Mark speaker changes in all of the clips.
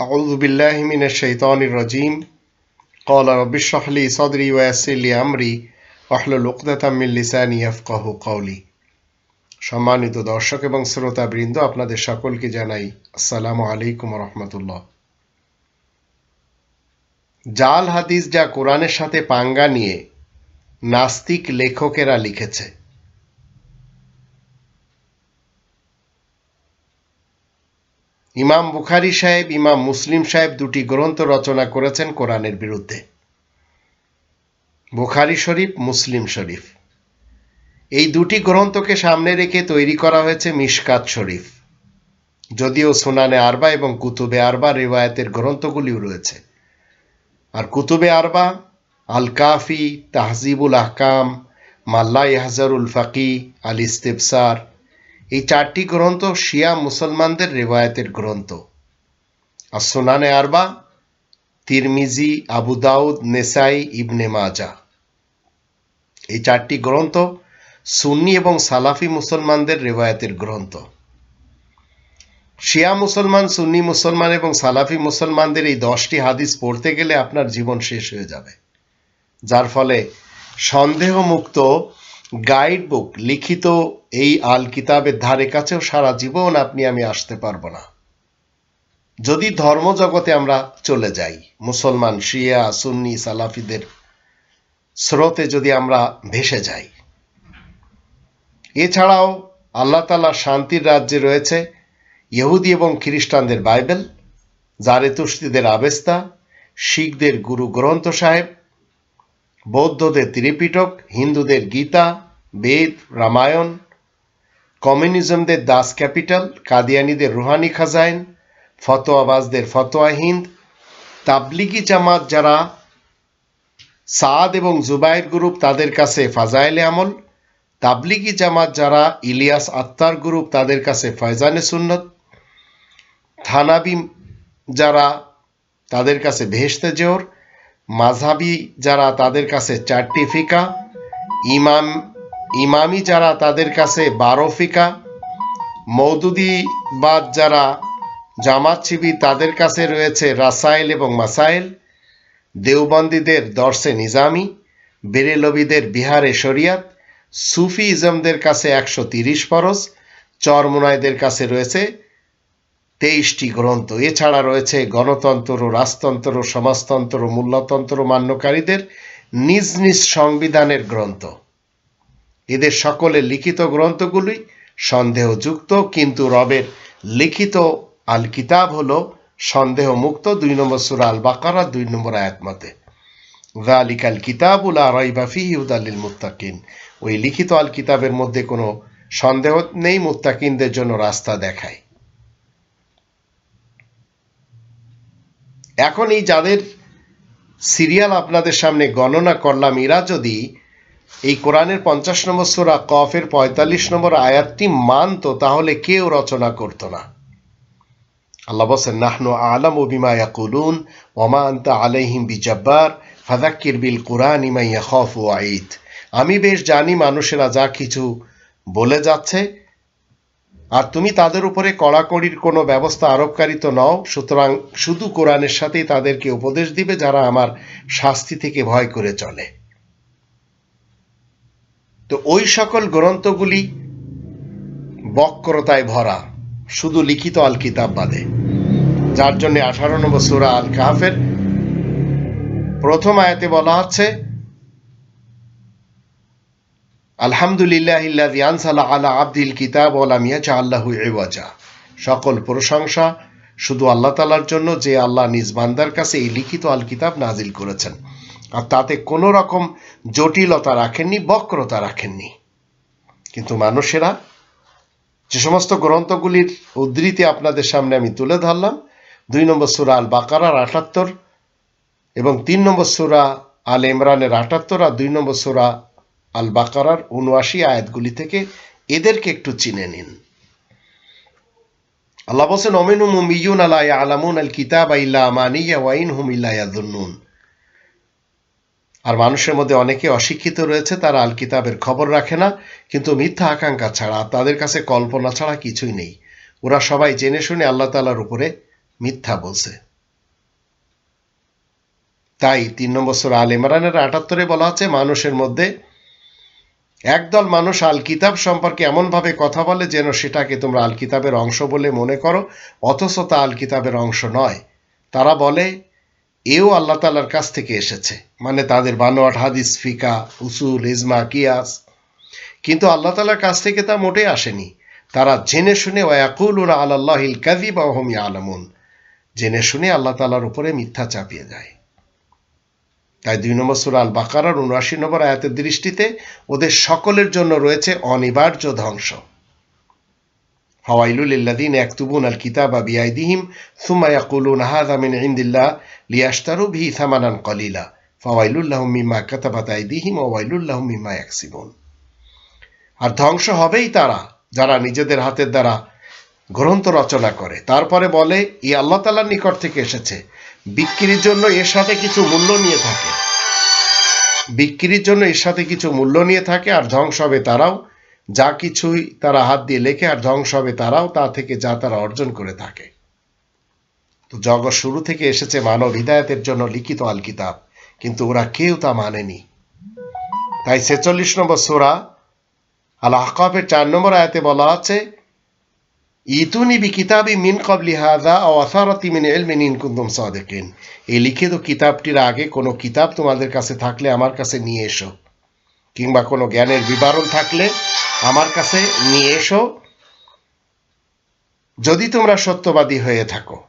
Speaker 1: أعوذ بالله من الشيطان الرجيم قال رب اشرح لي صدري ويسر لي أمري واحلل عقدة من লিসানি يفقه قولي সম্মানিত দর্শক এবং শ্রোতা বৃন্দ আপনাদের সকলকে জানাই আসসালামু আলাইকুম রহমতুল্লাহ জাল হাদিস যা কোরআনের সাথে পাঙ্গা নিয়ে নাস্তিক লেখকেরা লিখেছে ইমাম বুখারি সাহেব, ইমাম মুসলিম সাহেব দুটি গ্রন্থ রচনা করেছেন কোরআনের বিরুদ্ধে। বুখারি শরীফ, মুসলিম শরীফ। এই দুটি গ্রন্থকে সামনে রেখে তৈরি করা হয়েছে মিশকাত শরীফ। যদিও সোনানে আরবা এবং কুতুবে আরবা রেওয়ায়তের গ্রন্থগুলিও রয়েছে। আর কুতুবে আরবা আল কাফি তাহজিবুল আহকাম মাল্লা ইহাজারুল ফাকি আল ইস্তেফসার এই চারটি গ্রন্থ শিয়া মুসলমানদের রেওয়ায়তের গ্রন্থ। আর সোনানে আরবা, তিরমিজি, আবু দাউদ, নেসাই, ইবনে মাজা। এই চারটি গ্রন্থ সুন্নি এবং সালাফি মুসলমানদের রেওয়ায়তের গ্রন্থ। শিয়া মুসলমান, সুন্নি মুসলমান এবং সালাফি মুসলমানদের এই দশটি হাদিস পড়তে গেলে আপনার জীবন শেষ হয়ে যাবে। যার ফলে সন্দেহমুক্ত গাইড বুক লিখিত এই আল কিতাবের ধারে কাছেও সারা জীবন আপনি আমি আসতে পারব না। যদি ধর্মজগতে আমরা চলে যাই, মুসলমান, শিয়া, সুন্নি, সালাফিদের স্রোতে যদি আমরা ভেসে যাই, এছাড়াও আল্লাহ তালা শান্তির রাজ্যে রয়েছে ইহুদি এবং খ্রিস্টানদের বাইবেল জারেতুস্তিদের আবেস্তা, শিখদের গুরু গ্রন্থ সাহেব, বৌদ্ধদের ত্রিপিটক, হিন্দুদের গীতা বেদ, রামায়ণ, কমিউনিজমদের দাস ক্যাপিটাল, কাদিয়ানিদের রুহানি খাজাইন, ফতোয়াবাজদের ফতোয়া হিন্দ, তাবলিগি জামাত যারা সাদ এবং জুবাইর গ্রুপ তাদের কাছে ফাজাইলে আমল, তাবলিগি জামাত যারা ইলিয়াস আত্মার গ্রুপ তাদের কাছে ফয়জানে সুন্নত, থানাবি যারা তাদের কাছে ভেস্তে জোর মাঝাবি যারা তাদের কাছে চারটি ফিকা, ইমাম ইমামি যারা তাদের কাছে বারো ফিকা মৌদুদিবাদ যারা জামাত তাদের কাছে রয়েছে রাসাইল এবং মাসাইল, দেওবন্দীদের দর্শে নিজামি, বেরেলবিদের বিহারে শরিয়াত সুফি ইজমদের কাছে একশো তিরিশ ফরজ, চরমুনাইদের কাছে রয়েছে তেইশটি গ্রন্থ। এছাড়া রয়েছে গণতন্ত্র, রাজতন্ত্র, সমাজতন্ত্র, মূল্যতন্ত্র মান্যকারীদের নিজ নিজ সংবিধানের গ্রন্থ। এদের সকলের লিখিত গ্রন্থগুলি সন্দেহযুক্ত, কিন্তু রবের লিখিত আল কিতাব হল সন্দেহ মুক্ত দুই নম্বর সুরা আল বাকারা দুই নম্বর আয়াত মতে। গালিক আল কিতাবুল রাইবাফি ইউদালিল মুত্তাকিন। ওই লিখিত আল কিতাবের মধ্যে কোনো সন্দেহ নেই, মুত্তাকিনদের জন্য রাস্তা দেখায়। এখন এই যাদের সিরিয়াল আপনাদের সামনে গণনা করলাম, এরা যদি এই কোরআনের পঞ্চাশ নম্বর সুরা কফের পঁয়তাল্লিশ নম্বর আয়াতটি মানত, তাহলে কেউ রচনা করত না। আল্লাহ বসেন নাহনু আলম ওবিমা ইয়াকুলুন ওমা আন্তা আলাইহিম বিজাব্বার ফাদাক্কির বিল কোরআন ইমাইয়া খফ ও আইদ আমি বেশ জানি মানুষেরা যা কিছু বলে যাচ্ছে, আর তুমি তাদের উপরে কড়াকড়ির কোনো ব্যবস্থা আরোপকারী তো নও, সুতরাং শুধু কোরআনের সাথেই তাদেরকে উপদেশ দিবে যারা আমার শাস্তি থেকে ভয় করে চলে। তো ওই সকল গ্রন্থগুলি বক্রতায় ভরা, শুধু লিখিত আল কিতাব বাদে। যার জন্য আঠারো নম্বর সুরা আল কাহাফের প্রথম আয়াতে বলা হচ্ছে, আলহামদুলিল্লাহ সকল প্রশংসা শুধু আল্লাহ তালার জন্য যে আল্লাহ নিজ বান্দার কাছে এই লিখিত আল কিতাব নাজিল করেছেন। আর তাতে কোনো রকম জটিলতা রাখেননি, বক্রতা রাখেননি। কিন্তু মানুষেরা যে সমস্ত গ্রন্থগুলির উদ্ধৃতি আপনাদের সামনে আমি তুলে ধরলাম, দুই নম্বর সুরা আল বাকারার আটাত্তর এবং তিন নম্বর সুরা আল ইমরানের আটাত্তর আর দুই নম্বর সুরা আল বাকারার উনআশি আয়াতগুলি থেকে এদেরকে একটু চিনে নিন। আল্লাহ বলছেন অমিনুম ইউন আলা আলামুন আল কিতাব ইল্লা আমানিয়া ওয়াইন হুম ইল্লা ইয়াদুন্নুন। আর মানুষের মধ্যে অনেকে অশিক্ষিত রয়েছে, তারা আল কিতাবের খবর রাখে না, কিন্তু মিথ্যা আকাঙ্ক্ষা ছাড়া, তাদের কাছে কল্পনা ছাড়া কিছুই নেই। ওরা সবাই জেনে শুনে আল্লাহ তালার উপরে মিথ্যা বলছে। তাই তিন নম্বর সুরা আল ইমরানের আটাত্তরে বলা আছে, মানুষের মধ্যে একদল মানুষ আল কিতাব সম্পর্কে এমনভাবে কথা বলে যেন সেটাকে তোমরা আল কিতাবের অংশ বলে মনে করো, অথচ তা আল কিতাবের অংশ নয়। তারা বলে এও আল্লাহ তালার কাছ থেকে এসেছে। মানে তাদের বানোয়াট, হাদিস, ফিকা, উসুল, ইজমা, কিয়াস। কিন্তু আল্লাহ তালার কাছ থেকে তা মোটেই আসেনি। তারা জেনে শুনে ওয়াকুল উনা আল্লাহিল কাদিব আহম আলমুন জেনে শুনে আল্লাহ তালার উপরে মিথ্যা চাপিয়ে যায় তাই দুই নম্বর সুরা আল বাকারার উনআশি নম্বর আয়াতের দৃষ্টিতে ওদের সকলের জন্য রয়েছে অনিবার্য ধ্বংস। ইল্লাদিন ইয়াকতুবুন আল কিতাবা বিআইদিহিম, সুম্মা ইয়াকুলুন হাযা মিন ইনদিল্লাহ লিয়াশতারু বিহি থামানান কলিলা। ফাওয়াইলুল লাহুম মিম্মা কাতাবাত আইদিহিম ওয়া ওয়াইলুল লাহুম মিম্মা ইয়াকসিবুন। আর ধ্বংস হবেই তারা, যারা নিজেদের হাতের দ্বারা গ্রন্থ রচনা করে। তারপরে বলে ই আল্লাহ তালার নিকট থেকে এসেছে। বিক্রির জন্য এর সাথে কিছু মূল্য নিয়ে থাকে। বিক্রির জন্য এর সাথে কিছু মূল্য নিয়ে থাকে, আর ধ্বংস হবে তারাও। যা কিছুই তারা হাত দিয়ে লেখে আর ধ্বংস হবে তারাও তা থেকে যা তারা অর্জন করে থাকে। তো জগৎ শুরু থেকে এসেছে মানব হৃদায়তের জন্য লিখিত আল কিতাব, কিন্তু ওরা কেউ তা মানেনি। তাই ছেচল্লিশ নম্বর সোরা আল আহকাবের চার নম্বর আয়াতে বলা আছে, ইতুনি বি কিতাবি মিন কবলি হাদা ও আসারতি মিন এলমিন ইন কুন্দুম সাদেকিন। এই লিখিত কিতাবটির আগে কোনো কিতাব তোমাদের কাছে থাকলে আমার কাছে নিয়ে এসো। কিংবা কোনো জ্ঞানের বিবরণ থাকলে আমার কাছে নিয়ে এসো। যদি তোমরা সত্যবাদী হয়ে থাকো।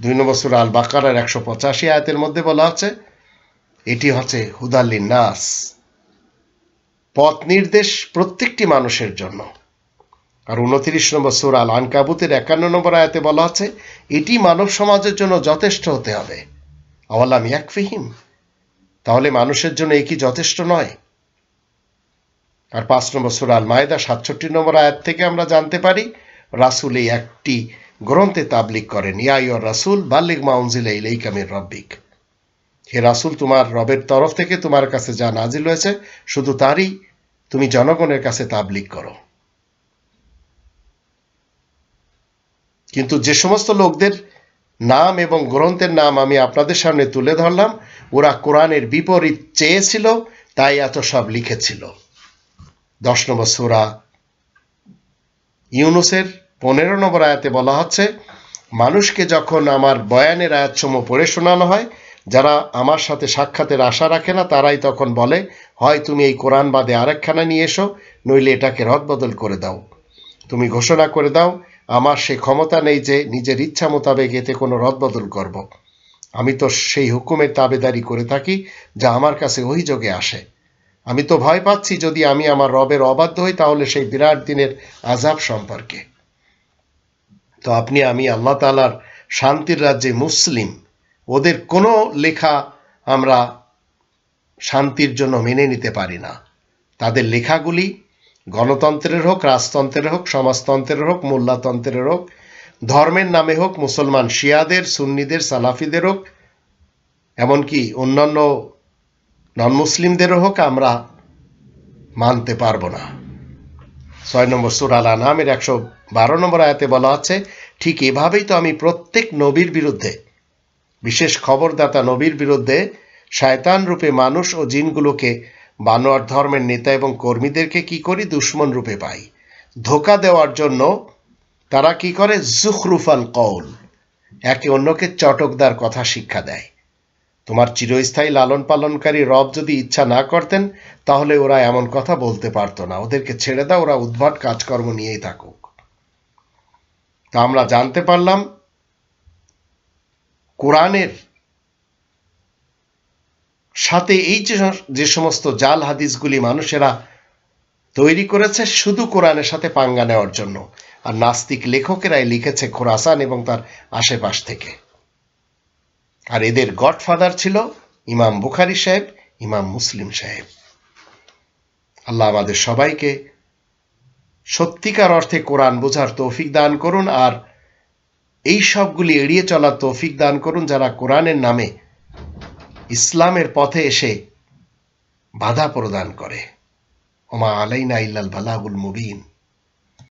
Speaker 1: দুই নম্বর সুরা আল বাকারার একশো পঁচাশি আয়াতের মধ্যে বলা আছে, এটি হচ্ছে হুদাল্লিন নাস পথ নির্দেশ প্রত্যেকটি মানুষের জন্য। আর উনত্রিশ নম্বর সুর আল আনকাবুতের একান্ন নম্বর আয়াতে বলা আছে, এটি মানব সমাজের জন্য যথেষ্ট হতে হবে। আওয়ালাম ইয়াকফিহিম? তাহলে মানুষের জন্য এ কি যথেষ্ট নয়? আর পাঁচ নম্বর সুর আল মায়দা সাতষট্টি নম্বর আয়াত থেকে আমরা জানতে পারি, রাসুল এই একটি গ্রন্থে তাবলিক করেন ইয়াইয়র রাসুল বাল্লিক মাউনজিলা ইলেই কামির রব্বিক। হে রাসুল, তোমার রবের তরফ থেকে তোমার কাছে যা নাজিল হয়েছে, শুধু তারই তুমি জনগণের কাছে তাবলিক করো। কিন্তু যে সমস্ত লোকদের নাম এবং গ্রন্থের নাম আমি আপনাদের সামনে তুলে ধরলাম, ওরা কোরআনের বিপরীত চেয়েছিল, তাই এত সব লিখেছিল। দশ নম্বর সুরা ইউনুসের পনেরো নম্বর আয়াতে বলা হচ্ছে, মানুষকে যখন আমার বয়ানের আয়াতসমূহ পড়ে শোনানো হয়, যারা আমার সাথে সাক্ষাতের আশা রাখে না, তারাই তখন বলে, হয় তুমি এই কোরআন বাদে আরেকখানা নিয়ে এসো, নইলে এটাকে রদবদল করে দাও তুমি ঘোষণা করে দাও, আমার সে ক্ষমতা নেই যে নিজের ইচ্ছা মোতাবেক এতে কোনো রদবদল করব। আমি তো সেই হুকুমের তাবেদারি করে থাকি, যা আমার কাছে অভিযোগে আসে আমি তো ভয় পাচ্ছি যদি আমি আমার রবের অবাধ্য হই, তাহলে সেই বিরাট দিনের আজাব সম্পর্কে। তো আপনি, আমি আল্লাহ তালার শান্তির রাজ্যে মুসলিম, ওদের কোনো লেখা আমরা শান্তির জন্য মেনে নিতে পারি না। তাদের লেখাগুলি গণতন্ত্রের হোক, রাজতন্ত্রের হোক, সমাজতন্ত্রের হোক, মোল্লাতন্ত্রের হোক, ধর্মের নামে হোক, মুসলমান শিয়াদের, সুন্নিদের, সালাফিদের হোক, এমনকি অন্যান্য নন মুসলিমদেরও হোক, আমরা মানতে পারব না। ছয় নম্বর সুরাল আনামের একশো বারো নম্বর আয়াতে বলা আছে, ঠিক এভাবেই তো আমি প্রত্যেক নবীর বিরুদ্ধে, বিশেষ খবরদাতা নবীর বিরুদ্ধে শায়তান রূপে মানুষ ও জিনগুলোকে, বানোয়ার ধর্মের নেতা এবং কর্মীদেরকে কি করি? দুশ্মন রূপে পাই। ধোকা দেওয়ার জন্য তারা কি করে? জুখরুফাল কৌল একে অন্যকে চটকদার কথা শিক্ষা দেয়। তোমার চিরস্থায়ী লালন পালনকারী রব যদি ইচ্ছা না করতেন, তাহলে ওরা এমন কথা বলতে পারতো না। ওদেরকে ছেড়ে দাও, ওরা উদ্ভট কাজকর্ম নিয়েই থাকুক। তা আমরা জানতে পারলাম, কোরআনের সাথে এই যে সমস্ত জাল হাদিসগুলি মানুষেরা তৈরি করেছে, শুধু কোরআনের সাথে পাঙ্গা নেওয়ার জন্য। আর নাস্তিক লেখকেরাই লিখেছে খোরাসান এবং তার আশেপাশ থেকে। আর এদের গডফাদার ছিল ইমাম বুখারি সাহেব, ইমাম মুসলিম সাহেব। আল্লাহ আমাদের সবাইকে সত্যিকার অর্থে কোরআন বোঝার তৌফিক দান করুন আর এই সবগুলি এড়িয়ে চলার তৌফিক দান করুন যারা কোরআনের নামে ইসলামের পথে এসে বাধা প্রদান করে। ওমা আলাইনা ইল্লাল বালাগুল মুবিন।